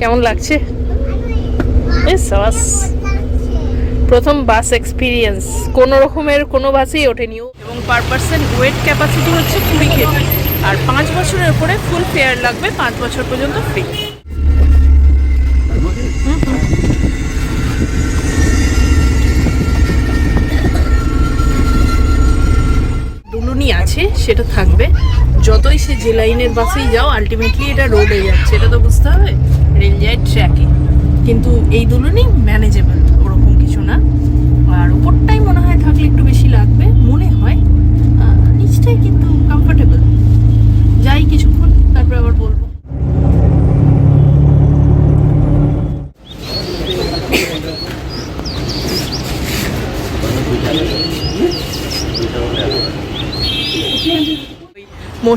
কেমন লাগছে? প্রথম বাস এক্সপিরিয়েন্স কোনো রকমের কোনো বাসেই ওঠেনি এবং পার পার্সন ওয়েট ক্যাপাসিটি হচ্ছে কুড়ি কেজি আর পাঁচ বছরের উপরে ফুল ফেয়ার লাগবে পাঁচ বছর পর্যন্ত ফ্রি আছে, সেটা থাকবে। যতই সে যে লাইনের বাসেই যাও আলটিমেটলি এটা রোডে যাচ্ছে, এটা তো বুঝতে হবে? রেল যায় ট্র্যাকে। কিন্তু এই দুলুনি ম্যানেজেবল ওরকম কিছু না আর উপরটাই মনে হয় থাকলে একটু বেশি লাগবে মনে হয় আহ, নিচটাই কিন্তু কমফোর্টেবল যাই কিছুক্ষণ তারপর আবার বলব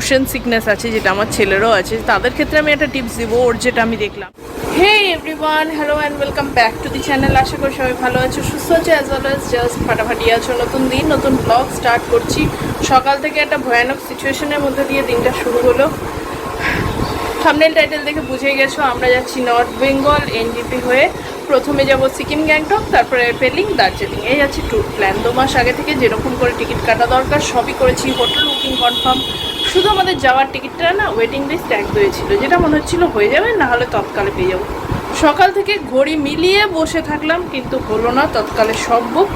মোশন সিকনেস আছে, যেটা আমার ছেলেরও আছে, তাদের ক্ষেত্রে আমি একটা টিপস দিব, ওর যেটা আমি দেখলাম। Hey everyone hello and welcome back to the channel আশা করি সবাই ভালো আছো, সুস্থ আছে অ্যাজ ওয়েল অ্যাজ জাস্ট ফাটাফাটি আছো। নতুন দিন, নতুন ব্লগ স্টার্ট করছি। সকাল থেকে একটা ভয়ানক সিচুয়েশনের মধ্যে দিয়ে দিনটা শুরু হলো। থামনেল টাইটেল দেখে বুঝে গেছো, আমরা যাচ্ছি নর্থ বেঙ্গল এনডিপি হয়ে। প্রথমে যাব সিকিম, গ্যাংটক, তারপরে পেলিং, দার্জিলিং। এই আছে ট্যুর প্ল্যান দু মাস আগে থেকে যেরকম করে টিকিট কাটা দরকার, সবই করেছি। হোটেল বুকিং কনফার্ম শুধু আমাদের যাওয়ার টিকিটটা না ওয়েটিং লিস্ট এক হয়েছিল যেটা মনে হচ্ছিল হয়ে যাবে, না হলে তৎকালে পেয়ে যাব। সকাল থেকে ঘড়ি মিলিয়ে বসে থাকলাম, কিন্তু হলো না। তৎকালে সব বুক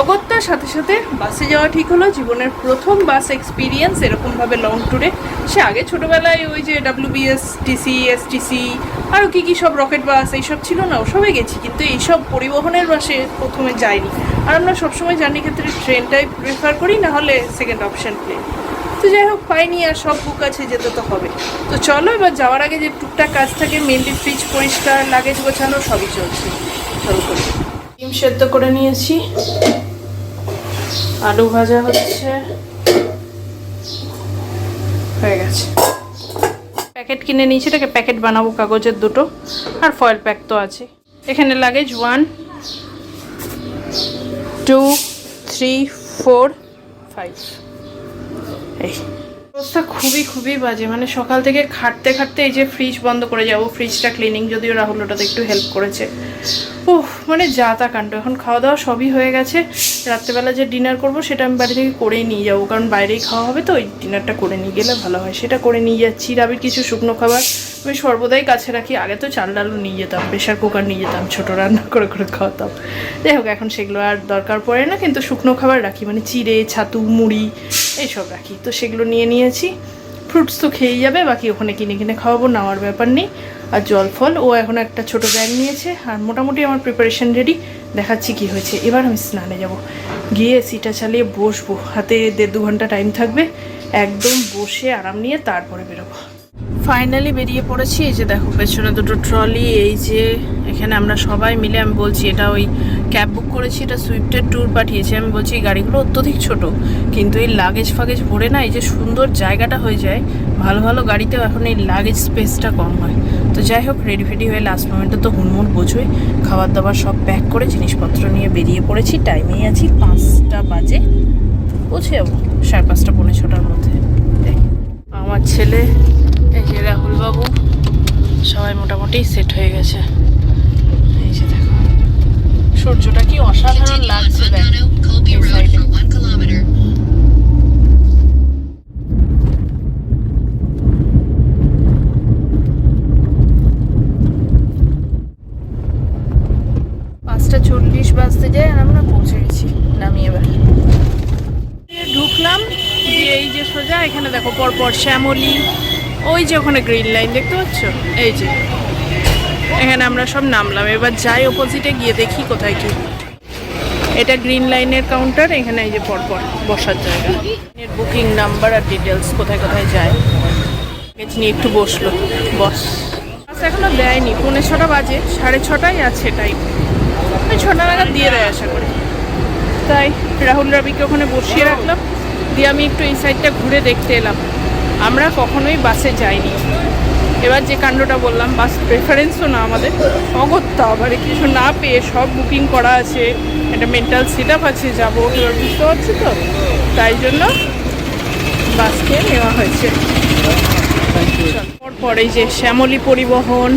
অগত্যার সাথে সাথে বাসে যাওয়া ঠিক হলো। জীবনের প্রথম বাস এক্সপিরিয়েন্স এরকমভাবে লং ট্যুরে সে আগে ছোটোবেলায় ওই যে ডাব্লিউবিএস টিসি এসটিসি আরও কী কী সব রকেট বাস এইসব ছিল না, ওসবে গেছি। কিন্তু এইসব পরিবহনের বাসে প্রথমে যাইনি। আর আমরা সবসময় জার্নি ক্ষেত্রে ট্রেনটাই প্রেফার করি, না হলে সেকেন্ড অপশন প্লেন তো যাই হোক, পাইনি আর সব বুক আছে, যেতে তো হবে। তো চলো, এবার যাওয়ার আগে যে টুকটাক কাজ থাকে মেনলি ফ্রিজ পরিষ্কার লাগেজ গোছানো, সবই চলছে। চলো করি। ডিম সেদ্ধ করে নিয়েছি। আলু ভাজা হচ্ছে। হয়ে গেছে। প্যাকেট কিনে নিয়েছি, এটাকে প্যাকেট বানাবো কাগজের দুটো। আর ফয়েল প্যাক তো আছে। এখানে luggage one two three four five এই। অবস্থা খুবই খুবই বাজে। মানে সকাল থেকে খাটতে খাটতে এই যে ফ্রিজ বন্ধ করে যাব। ফ্রিজটা ক্লিনিং যদিও রাহুল ওটাতে একটু হেল্প করেছে। উফ মানে যা তা কাণ্ড। এখন খাওয়া দাওয়া সবই হয়ে গেছে। রাত্রেবেলা যে ডিনার করব, সেটা আমি বাড়ি থেকে করেই নিয়ে যাব। কারণ বাইরেই খাওয়া হবে তো, ওই ডিনারটা করে নিয়ে গেলে ভালো হয়। সেটা করে নিয়ে যাচ্ছি। রাবির কিছু শুকনো খাবার আমি সর্বদাই কাছে রাখি। আগে তো চাল ডালও নিয়ে যেতাম প্রেশার কুকার নিয়ে যেতাম, ছোটো রান্না করে করে খাওয়াতাম। যাই হোক, এখন সেগুলো আর দরকার পড়ে না, কিন্তু শুকনো খাবার রাখি। মানে চিড়ে, ছাতু, মুড়ি, এইসব রাখি। তো সেগুলো নিয়ে নিয়েছি। ফ্রুটস তো খেয়েই যাবে, বাকি ওখানে কিনে কিনে খাওয়াবো, নেওয়ার ব্যাপার নেই। আর জল ফল। ও এখন একটা ছোট ব্যাগ নিয়েছে আর মোটামুটি আমার প্রিপারেশন রেডি দেখাচ্ছি কি হয়েছে। এবার আমি স্নানে যাব। গিয়ে সিটা চালিয়ে বসবো। হাতে দেড় দু ঘণ্টা টাইম থাকবে। একদম বসে আরাম নিয়ে তারপরে বেরোবো। ফাইনালি বেরিয়ে পড়েছি, এই যে দেখো, পেছনে দুটো ট্রলি এই যে এখানে আমরা সবাই মিলে, আমি বলছি এটা ওই ক্যাব বুক করেছি, এটা সুইফটের ট্যুর পাঠিয়েছি, আমি বলছি গাড়িগুলো অত্যধিক ছোট, কিন্তু এই লাগেজ ফাগেজ ভরে না, এই যে সুন্দর জায়গাটা হয়ে যায়, ভালো ভালো গাড়িতেও এখন এই লাগেজ স্পেসটা কম হয়। তো যাই হোক রেডি ফেডি হয়ে লাস্ট মোমেন্টে তো হুড়মুড় বোঝোই খাবার দাবার সব প্যাক করে জিনিসপত্র নিয়ে বেরিয়ে পড়েছি টাইমেই আছি পাঁচটা বাজে, পৌঁছে যাব, সাড়ে পাঁচটা, পৌনে ছটার মধ্যে। আমার ছেলে এই যে রাহুল বাবু সবাই মোটামুটি সেট হয়ে গেছে। এই যে দেখো সূর্যটা কি অসাধারণ লাগছে. পাঁচটা চল্লিশ বাজতে যায় আর আমরা পৌঁছে গেছি নামি এবার। ঢুকলাম দিয়ে এই যে সোজা এখানে দেখো পরপর শ্যামলি ওই যে ওখানে গ্রিন লাইন দেখতে পাচ্ছ? এই যে। এখানে আমরা সব নামলাম। এবার যাই অপোজিটে গিয়ে দেখি কোথায় কি। এটা গ্রিন লাইনের কাউন্টার এখানে এই যে পরপর বসার জায়গা। বুকিং নাম্বার আর ডিটেলস কোথায় কোথায় যায়। নিয়ে একটু বসল। বস। বাস এখনও দেয়নি। পৌনে ছটা বাজে, সাড়ে ছটায় আছে টাইম ওই ছটা নাগাদ দিয়ে দেয় আশা করি। তাই রাহুল রাবিকে ওখানে বসিয়ে রাখলাম। দিয়ে আমি একটু এই সাইডটা ঘুরে দেখতে এলাম। আমরা কখনোই বাসে যাইনি। এবার যে কাণ্ডটা বললাম, বাস প্রেফারেন্সও না আমাদের, অগত্যা। আবার কিছু না পেয়ে সব বুকিং করা আছে, একটা মেন্টাল সেট আপ আছে, যাব, এবার বুঝতে পারছি তো? তাই জন্য বাসকে নেওয়া হয়েছে। পর যে শ্যামলী পরিবহন,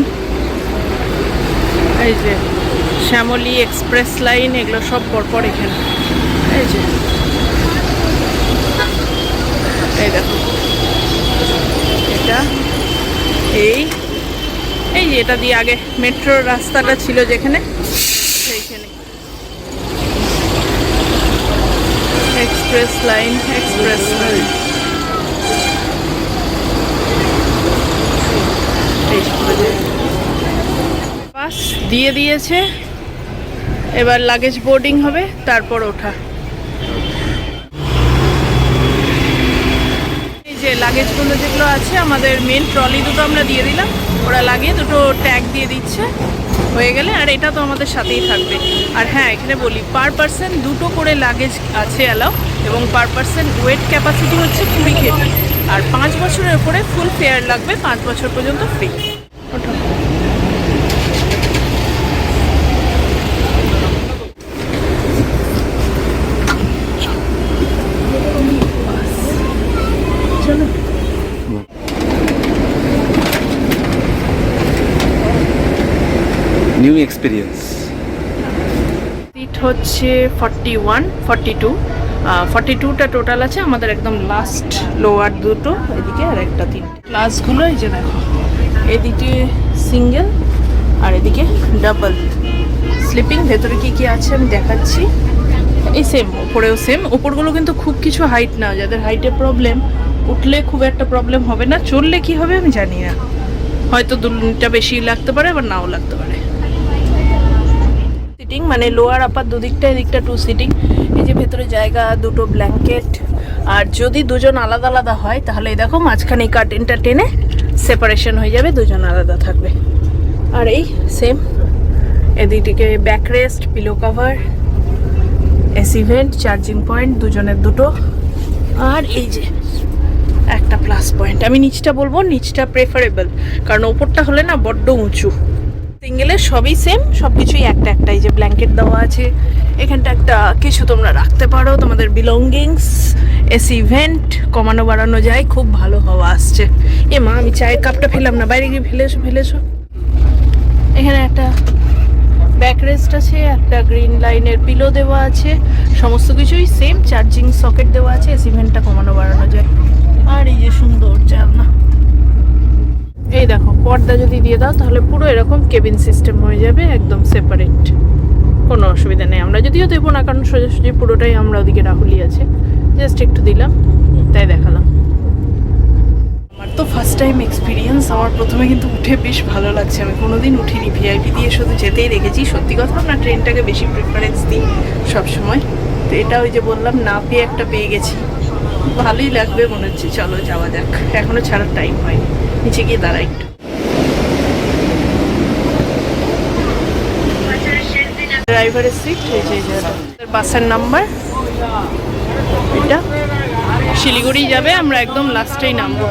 এই যে শ্যামলী এক্সপ্রেস লাইন এগুলো সব পরপর এখানে। এই যে। এই দেখো এটা এই এই যে এটা দিয়ে আগে মেট্রোর রাস্তাটা ছিল যেখানে, সেইখানে। Express line express line. Bus দিয়ে দিয়েছে, এবার লাগেজ বোর্ডিং হবে, তারপর ওঠা। যে লাগেজগুলো যেগুলো আছে, আমাদের মেন ট্রলি দুটো আমরা দিয়ে দিলাম। ওরা লাগিয়ে দুটো ট্যাগ দিয়ে দিচ্ছে। হয়ে গেলে, আর এটা তো আমাদের সাথেই থাকবে। আর হ্যাঁ এখানে বলি পার পার্সন দুটো করে লাগেজ আছে অ্যালাউ এবং পার পার্সন ওয়েট ক্যাপাসিটি হচ্ছে কুড়ি কেজি আর পাঁচ বছরের উপরে ফুল ফেয়ার লাগবে, পাঁচ বছর পর্যন্ত ফ্রি ওঠো। নিউ এক্সপিরিয়েন্স সিট হচ্ছে forty one forty two forty টুটা টোটাল আছে, আমাদের একদম লাস্ট লোয়ার দুটো, এদিকে আর একটা তিনটে। ক্লাসগুলো এই যে দেখো, এদিকে সিঙ্গেল আর এদিকে ডাবল স্লিপিং ভেতরে কি কি আছে আমি দেখাচ্ছি। এই সেম ওপরেও সেম ওপরগুলো কিন্তু খুব কিছু হাইট না, যাদের হাইটের প্রবলেম উঠলে খুব একটা প্রবলেম হবে না, চললে কি হবে আমি জানি না। হয়তো দুটা বেশি লাগতে পারে, আবার নাও লাগতে পারে। সিটিং মানে লোয়ার আপার দুদিকটা, এদিকটা টু সিটিং এই যে ভেতরে জায়গা, দুটো ব্ল্যাঙ্কেট আর যদি দুজন আলাদা আলাদা হয়, তাহলে দেখো মাঝখানে এই কার্টেনটা টেনে সেপারেশন হয়ে যাবে, দুজন আলাদা থাকবে। আর এই সেম এদিকে back rest pillow cover AC vent charging point দুজনের দুটো। আর এই যে একটা প্লাস পয়েন্ট আমি নিচটা বলব, নিচটা প্রেফারেবল কারণ ওপরটা হলে না বড্ড উঁচু। সিঙ্গেলের সবই সেম সব কিছুই একটা একটা এই যে ব্ল্যাঙ্কেট দেওয়া আছে, এখানটা একটা কিছু তোমরা রাখতে পারো, তোমাদের বিলঙ্গিংস এসি ইভেন্ট কমানো বাড়ানো যায়, খুব ভালো হওয়া আসছে। এ মা, আমি চায়ের কাপটা ফেলাম না, বাইরে গিয়ে ফেলে এসো ফেলে এসো। এখানে একটা ব্যাক রেস্ট আছে, একটা গ্রিন লাইনের পিলো দেওয়া আছে, সমস্ত কিছুই সেম চার্জিং সকেট দেওয়া আছে এসি ইভেন্টটা কমানো বাড়ানো যায়। আর এই যে সুন্দর জানলা। এই দেখো, পর্দা যদি দিয়ে দাও, তাহলে পুরো এরকম কেবিন সিস্টেম হয়ে যাবে, একদম সেপারেট কোনো অসুবিধা নেই। আমরা যদিও দেবো না, কারণ সোজাসুজি পুরোটাই আমরা ওদিকে রাহুলি আছে। জাস্ট একটু দিলাম, তাই দেখালাম। আমার তো ফার্স্ট টাইম এক্সপিরিয়েন্স আমার প্রথমে কিন্তু উঠে বেশ ভালো লাগছে। আমি কোনোদিন উঠিনি ভিআইপি দিয়ে শুধু যেতেই রেখেছি সত্যি কথা না ট্রেনটাকে বেশি প্রেফারেন্স দিই সবসময়। তো এটা ওই যে বললাম, না পেয়ে একটা পেয়ে গেছি। ভালোই লাগবে মনে হচ্ছে। চলো, যাওয়া যাক। এখনও ছাড়ার টাইম হয়নি। নিচে গিয়ে দাঁড়াই একটু ড্রাইভারের সিট। বাসের নাম্বার এটা শিলিগুড়ি যাবে, আমরা একদম লাস্টেই নামবো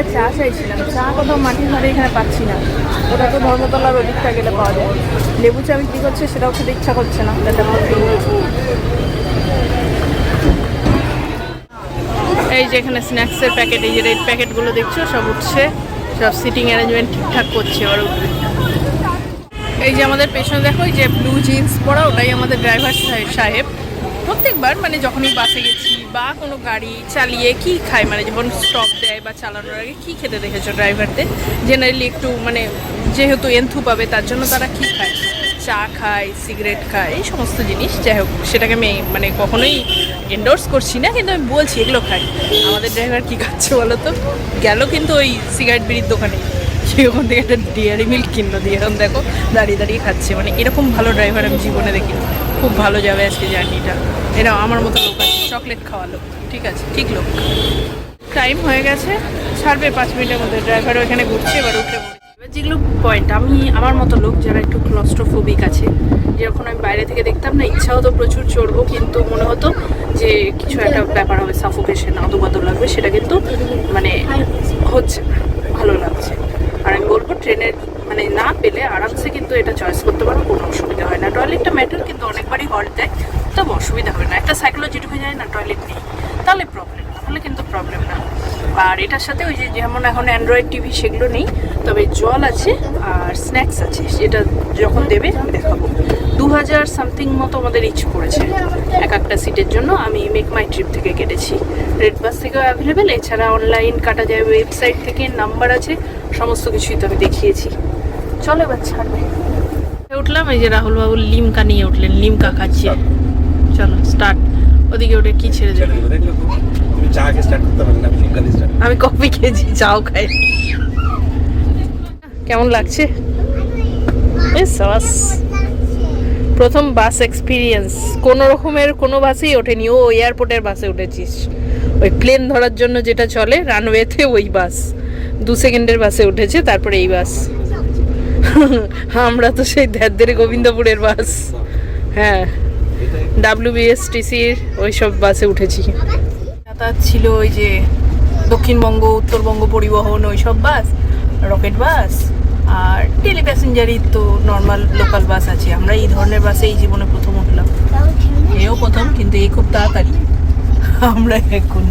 একটা চা চাইছিলাম। চা কোথাও মাটির ঘরে এখানে পাচ্ছি না। ওটা তো ধর্মতলার ওদিকটা গেলে পাওয়া যায়। লেবু চা বিক্রি করছে, সেটাও খেতে ইচ্ছা করছে না। এই যে এখানে স্ন্যাক্সের প্যাকেট, এই যে রেড প্যাকেটগুলো দেখছ, সব উঠছে। সব সিটিং অ্যারেঞ্জমেন্ট ঠিকঠাক করছে এবার উঠবে এই যে আমাদের পেছনে দেখো, এই যে ব্লু জিন্স পরা, ওটাই আমাদের ড্রাইভার সাহেব। প্রত্যেকবার মানে যখনই বাসে গেছি বা কোনো গাড়ি চালিয়ে কি খায়? মানে যখন স্টপ দেয় বা চালানোর আগে কি খেতে দেখেছ ড্রাইভারদের? জেনারেলি একটু মানে যেহেতু এন্থু পাবে, তার জন্য তারা কি খায়? চা খায় সিগারেট খায়, এই সমস্ত জিনিস। যাই হোক, সেটাকে আমি মানে কখনোই এন্ডোর্স করছি না, কিন্তু আমি বলছি এগুলো খাই আমাদের ড্রাইভার কি খাচ্ছে বলো তো? গেল কিন্তু ওই সিগারেট বিড়ির দোকানে। সে ওখান থেকে একটা ডেয়ারি মিল্ক কিনলো, দিয়ে এরকম দেখো দাঁড়িয়ে দাঁড়িয়ে খাচ্ছে। মানে এরকম ভালো ড্রাইভার আমি জীবনে দেখি খুব ভালো যাবে আজকে জার্নিটা। এটা আমার মতো লোক আছে চকলেট খাওয়া লোক। ঠিক আছে, ঠিক লোক। টাইম হয়ে গেছে ছাড়বে পাঁচ মিনিটের মধ্যে। ড্রাইভার ওখানে ঘুরছে, এবার উঠে এবার যেগুলো পয়েন্ট আমি আমার মতো লোক যারা একটু ক্লস্ট্রোফোবিক আছে, যেরকম আমি বাইরে থেকে দেখতাম না ইচ্ছা হতো প্রচুর চড়বো, কিন্তু মনে হতো যে কিছু একটা ব্যাপার হবে সাফোকেশন আদো বাদো লাগবে, সেটা কিন্তু মানে হচ্ছে ভালো লাগছে। ট্রেনের মানে না পেলে আরামসে কিন্তু এটা চয়েস করতে পারো, কোনো অসুবিধা হয় না। টয়লেটটা ম্যাটার কিন্তু অনেকবারই হল্ট দেয়, তবে অসুবিধা হবে না। একটা সাইকোলজি ঢুকে যায় না টয়লেট নেই। তাহলে প্রবলেম তাহলে কিন্তু প্রবলেম না। আর এটার সাথে ওই যে যেমন এখন অ্যান্ড্রয়েড টিভি সেগুলো নেই তবে জল আছে আর স্ন্যাক্স আছে সেটা যখন দেবে দেখাবো। দু হাজার সামথিং মতো আমাদের রিচ পড়েছে এক একটা সিটের জন্য। আমি মেক মাই ট্রিপ থেকে কেটেছি। রেড বাস থেকেও অ্যাভেলেবেল এছাড়া অনলাইন কাটা যায় ওয়েবসাইট থেকে নাম্বার আছে সমস্ত কিছুই তো আমি দেখিয়েছি। চলো এবার ছাড়বে। উঠলাম এই যে রাহুল বাবু লিমকা নিয়ে উঠলেন লিমকা খাচ্ছে। চলো স্টার্ট ওদিকে ওটা কি ছেড়ে তো? তুমি চা কে স্টার্ট করতে পারলে না, আমি দিয়ে start আমি কফি খেয়েছি, চাও খাই। কেমন লাগছে? সস প্রথম বাস এক্সপিরিয়েন্স কোনো রকমের কোনো বাসেই ওঠেনি। ও এয়ারপোর্টের বাসে উঠেছিস। ওই প্লেন ধরার জন্য যেটা চলে রানওয়েতে ওই বাস। দু সেকেন্ডের বাসে উঠেছে, তারপরে এই বাস। আমরা তো সেই ধ্যাদ্দের গোবিন্দপুরের বাস। হ্যাঁ ডাব্লিউবিএসটিসির ওই সব বাসে উঠেছি। যাতায়াত ছিল ওই যে দক্ষিণবঙ্গ, উত্তরবঙ্গ পরিবহন ওই সব বাস, রকেট বাস আর টেলি প্যাসেঞ্জারই তো নর্মাল লোকাল বাস আছে। আমরা এই ধরনের বাসে এই জীবনে প্রথম উঠলাম। এও প্রথম, কিন্তু এই খুব তাড়াতাড়ি। আমরা এখন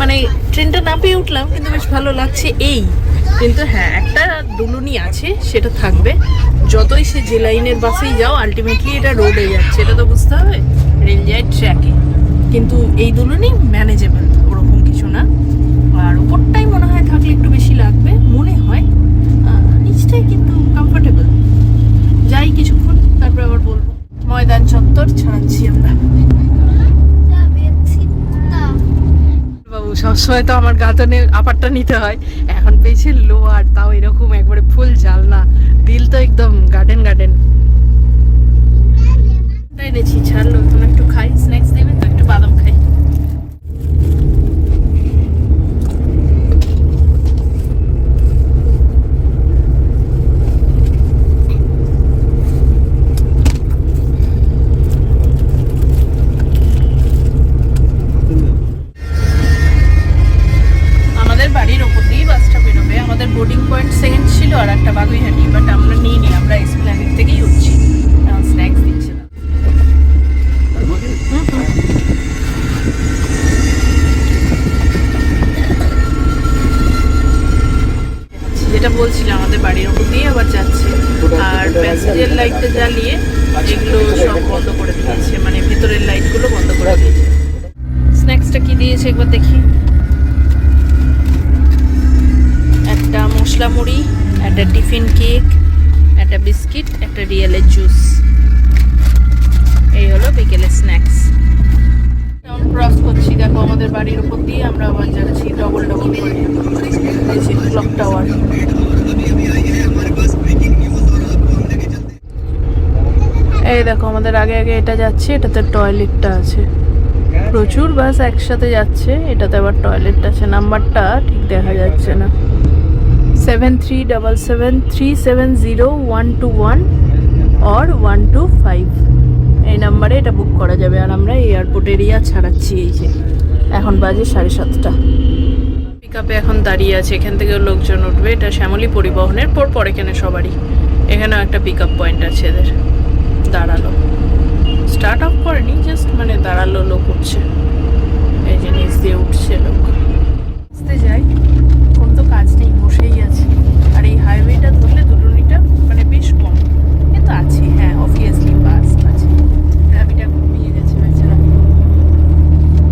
মানে ট্রেনটা না পেয়ে উঠলাম, কিন্তু বেশ ভালো লাগছে এই। কিন্তু হ্যাঁ একটা দুলুনি আছে, সেটা থাকবে। যতই সে যে লাইনের বাসেই যাও আলটিমেটলি এটা রোডে যাচ্ছে। এটা তো বুঝতে হবে রেল যায় ট্র্যাকে কিন্তু এই দুলুনি ম্যানেজেবল ওরকম কিছু না। আর উপরটাই মনে হয় থাকলে একটু বেশি লাগবে মনে হয়। নিচটাই কিন্তু কমফোর্টেবল যাই কিছুক্ষণ তারপরে আবার বলব। ময়দান চত্বর ছাড়াচ্ছি আমরা। বাবু সবসময় তো আমার গাতনে আপারটা নিতে হয়। এখন পেয়েছে লোয়ার তাও এরকম একবারে ফুল জালনা। দিল তো একদম গার্ডেন গার্ডেন এনেছি ছাড়লো তুমি একটু খাই। স্ন্যাক্স দেবে তো একটু বাদাম খাই আগে আগে এটা যাচ্ছে, এটাতে টয়লেটটা আছে। প্রচুর বাস একসাথে যাচ্ছে, এটাতে আবার টয়লেট আছে। নাম্বারটা ঠিক দেখা যাচ্ছে না। Seven three double seven three seven zero one two one or one two five এই নাম্বারে এটা বুক করা যাবে। আর আমরা এয়ারপোর্ট এরিয়া ছাড়াচ্ছি এই যে। এখন বাজে সাড়ে সাতটা। পিক আপে এখন দাঁড়িয়ে আছে। এখান থেকেও লোকজন উঠবে। এটা শ্যামলী পরিবহনের পর পর এখানে সবারই। এখানেও একটা পিক আপ পয়েন্ট আছে এদের। দাঁড়াল। স্টার্ট অফ করেনি জাস্ট মানে দাঁড়াল, লোক উঠছে। এই যে নিচ দিয়ে উঠছে লোক। আসতে যাই। কোন তো কাজ নেই, বসেই আছে। আর এই হাইওয়েটা ধরলে দুলুনিটা মানে বেশ কম। কিন্তু আছে হ্যাঁ অবভিয়াসলি বাস আছে। ট্রাফিকটা ঘুমিয়ে গেছে, বেচারা।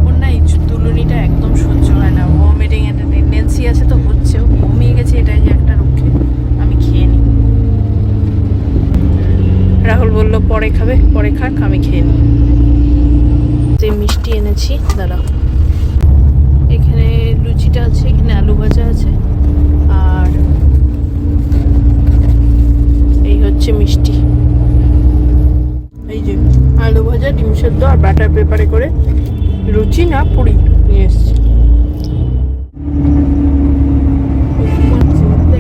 ওর না এই দুলুনিটা একদম সহ্য হয় না। ভমিটিং একটা টেন্ডেন্সি আছে তো হচ্ছেও ঘুমিয়ে গেছে এটাই যে একটা রক্ষে আমি খেয়ে নিই রাহুল বলল, পরে খাবে, পরে খাক, আমি খেয়ে নিই। যে মিষ্টি এনেছি, দাঁড়াও। এখানে লুচিটা আছে, এখানে আলু ভাজা আছে, আর এই হচ্ছে মিষ্টি। এই যে আলু ভাজা, ডিম সেদ্ধ আর বাটার পেপারে করে লুচি না, পুরি নিয়ে এসছি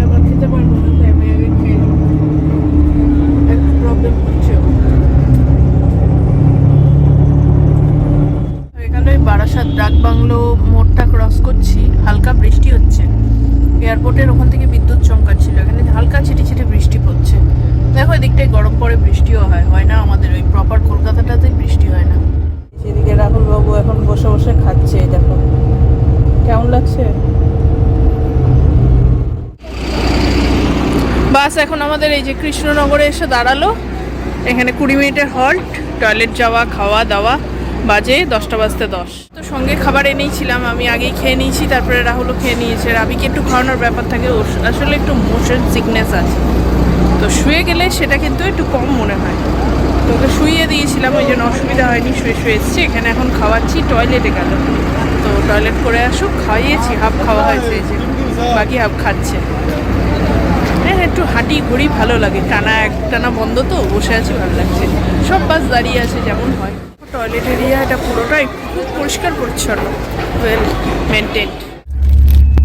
আবার খেতে পারব না তাই আমি আগে খেয়ে নেব। একটু প্রবলেম হচ্ছে এখানে ডাক বাংলো মোড়টা ক্রস করছি হালকা বৃষ্টি হচ্ছে। এয়ারপোর্টের ওখান থেকে বিদ্যুৎ চমকাচ্ছিল। এখানে হালকা ছিটি ছিটি বৃষ্টি পড়ছে। দেখো এদিকটায় গরম পড়ে বৃষ্টিও হয় হয় না আমাদের ওই প্রপার কলকাতাটাতে বৃষ্টি হয় না। সেদিকে রাহুল বাবু এখন বসে বসে খাচ্ছে দেখো। কেমন লাগছে? বাস এখন আমাদের এই যে কৃষ্ণনগরে এসে দাঁড়াল। এখানে কুড়ি মিনিটের হল্ট টয়লেট যাওয়া খাওয়া দাওয়া। বাজে দশটা বাজতে দশ। তো সঙ্গে খাবার এনেইছিলাম আমি আগেই খেয়ে নিয়েছি, তারপরে রাহুলও খেয়ে নিয়েছে। রাবিকে একটু খাওয়ানোর ব্যাপার থাকে আসলে একটু মোশন সিকনেস আছে। তো শুয়ে গেলে সেটা কিন্তু একটু কম মনে হয়। তো ওকে শুইয়ে দিয়েছিলাম, ওই জন্য অসুবিধা হয়নি, শুয়ে শুয়ে এসছে। এখানে এখন খাওয়াচ্ছি টয়লেটে গেল। তো টয়লেট করে আসুক, খাইয়েছি, হাফ খাওয়া হয়েছে যে, বাকি হাফ খাচ্ছে। হ্যাঁ একটু হাঁটি ঘুরি ভালো লাগে। টানা এক, টানা বন্ধ তো, বসে আছি, ভালো লাগছে। সব বাস দাঁড়িয়ে আছে, যেমন হয়। টয়লেট এরিয়া এটা পুরোটাই পরিষ্কার, পরিচ্ছন্ন ওয়েল মেনটেন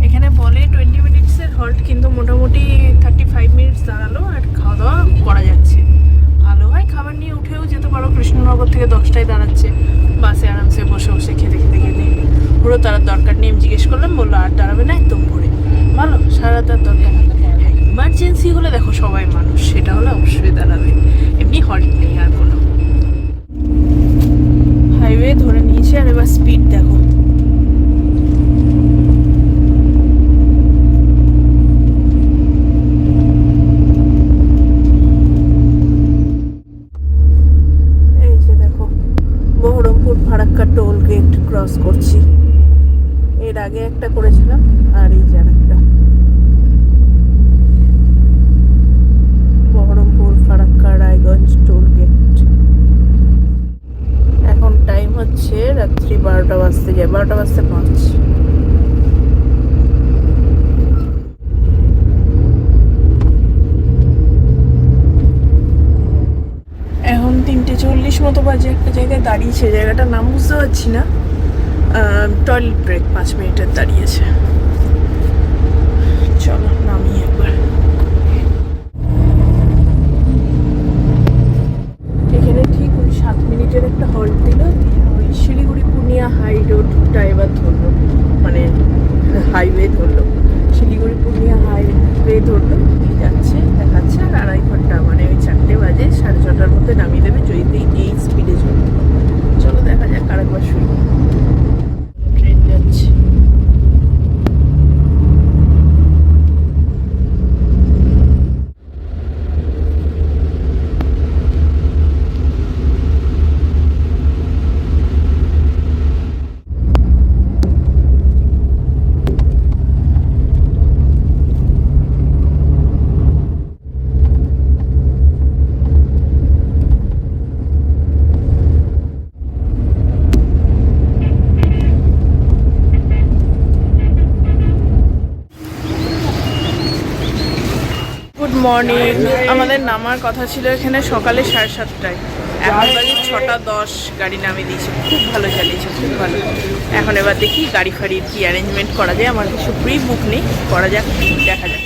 এখানে বলে টোয়েন্টি মিনিটসের হল্ট কিন্তু মোটামুটি থার্টি ফাইভ মিনিটস দাঁড়াল আর খাওয়া দাওয়া করা যাচ্ছে। ভালো হয়, খাবার নিয়ে উঠেও যেতে পারো, কৃষ্ণনগর থেকে দশটায় দাঁড়াচ্ছে। বাসে আরামসে বসে বসে খেতে খেতে খেতে। পুরো তার দরকার নিয়ে আমি জিজ্ঞেস করলাম, বলল, আর দাঁড়াবে না, একদম ভরে ভালো, সারা তার দরকার। ইমার্জেন্সি হলে দেখো সবাই মানুষ, সেটা হলে অবশ্যই দাঁড়াবে। এমনি হল্ট নেই আর কোনো। হাইওয়ে ধরে নিয়েছে আর এবার স্পিড দেখো। টোল গেট ক্রস করছি। এর আগে একটা করেছিলাম, আর এই যে একটা বহরমপুর ফারাক্কা রায়গঞ্জ টোল গেট এখন টাইম হচ্ছে রাত্রি বারোটা বাজতে যায়, বারোটা বাজতে পাঁচ। এখন তিনটে চল্লিশ মতো বাজে একটা জায়গায় দাঁড়িয়েছে, জায়গাটার নাম বুঝতে পারছি না। টয়লেট ব্রেক পাঁচ মিনিটের দাঁড়িয়েছে চলো নামি একবার এখানে ঠিক ওই সাত মিনিটের একটা হল্ট দিল দিয়ে ওই শিলিগুড়ি পুনিয়া হাই রোডটা এবার ধরলো মানে হাইওয়ে ধরলো শিলিগুড়ি পুনিয়া হাইওয়ে ধরলো যাচ্ছে, দেখাচ্ছে, আর আড়াই ঘণ্টা মানে ওই চারটে বাজে, সাড়ে ছটার মধ্যে নামিয়ে দেবে, যদি এই স্পিডে চলবে। চলো দেখা যাক আরেকবার শুই ট্রেন যাচ্ছে গুড মর্নিং আমাদের নামার কথা ছিল এখানে সকালে সাড়ে সাতটায়। এখন ছটা দশ গাড়ি নামিয়ে দিয়েছে। খুব ভালো চালিয়েছে, খুব ভালো। এখন এবার দেখি গাড়ি ফাড়ির কি অ্যারেঞ্জমেন্ট করা যায়। আমার কিছু প্রি বুক নেই, করা যাক, দেখা যাক।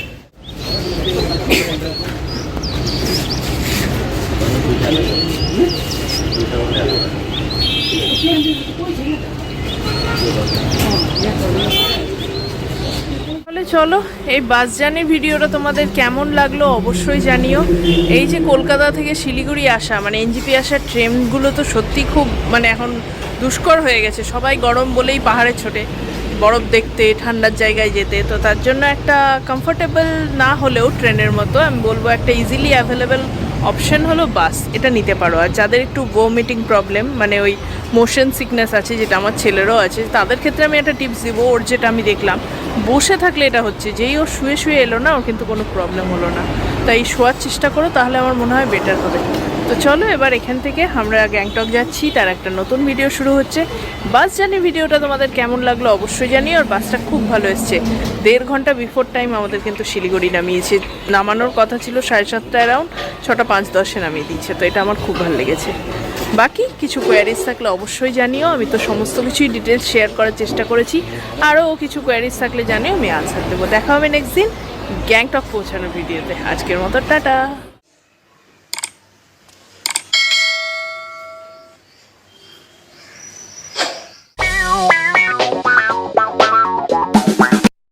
তাহলে চলো, এই বাস জার্নির ভিডিওটা তোমাদের কেমন লাগল অবশ্যই জানিও। এই যে কলকাতা থেকে শিলিগুড়ি আসা মানে এনজিপি আসার ট্রেনগুলো তো সত্যি খুব মানে এখন দুষ্কর হয়ে গেছে। সবাই গরম বলেই পাহাড়ে ছোটে, বরফ দেখতে, ঠান্ডার জায়গায় যেতে। তো তার জন্য একটা কমফোর্টেবল না হলেও ট্রেনের মতো, আমি বলব একটা ইজিলি অ্যাভেলেবেল অপশন হলো বাস, এটা নিতে পারো। আর যাদের একটু ভোমিটিং প্রবলেম মানে ওই মোশন সিকনেস আছে, যেটা আমার ছেলেরও আছে, তাদের ক্ষেত্রে আমি একটা টিপস দিব। ওর যেটা আমি দেখলাম, বসে থাকলে এটা হচ্ছে, যেই ও শুয়ে শুয়ে এলো না, ওর কিন্তু কোনো প্রবলেম হলো না। তাই শোয়ার চেষ্টা করো, তাহলে আমার মনে হয় বেটার হবে। তো চলো এবার এখান থেকে আমরা গ্যাংটক যাচ্ছি, তার একটা নতুন ভিডিও শুরু হচ্ছে। বাস জার্নি ভিডিওটা তোমাদের কেমন লাগল অবশ্যই জানিও, আর বাসটা খুব ভালো এসছে। দেড় ঘণ্টা বিফোর টাইম আমাদের কিন্তু শিলিগুড়ি নামিয়েছে। নামানোর কথা ছিল সাড়ে সাতটা অ্যারাউন্ড ছটা পাঁচ দশে নামিয়ে দিচ্ছে তো এটা আমার খুব ভালো লেগেছে। বাকি কিছু কোয়ারিজ থাকলে অবশ্যই জানিও, আমি তো সমস্ত কিছুই ডিটেলস শেয়ার করার চেষ্টা করেছি। আরও কিছু কোয়ারিজ থাকলে জানিও, আমি আনসার দেবো। দেখা হবে নেক্সট দিন, গ্যাংটক পৌঁছানোর ভিডিওতে আজকের মতো, টাটা।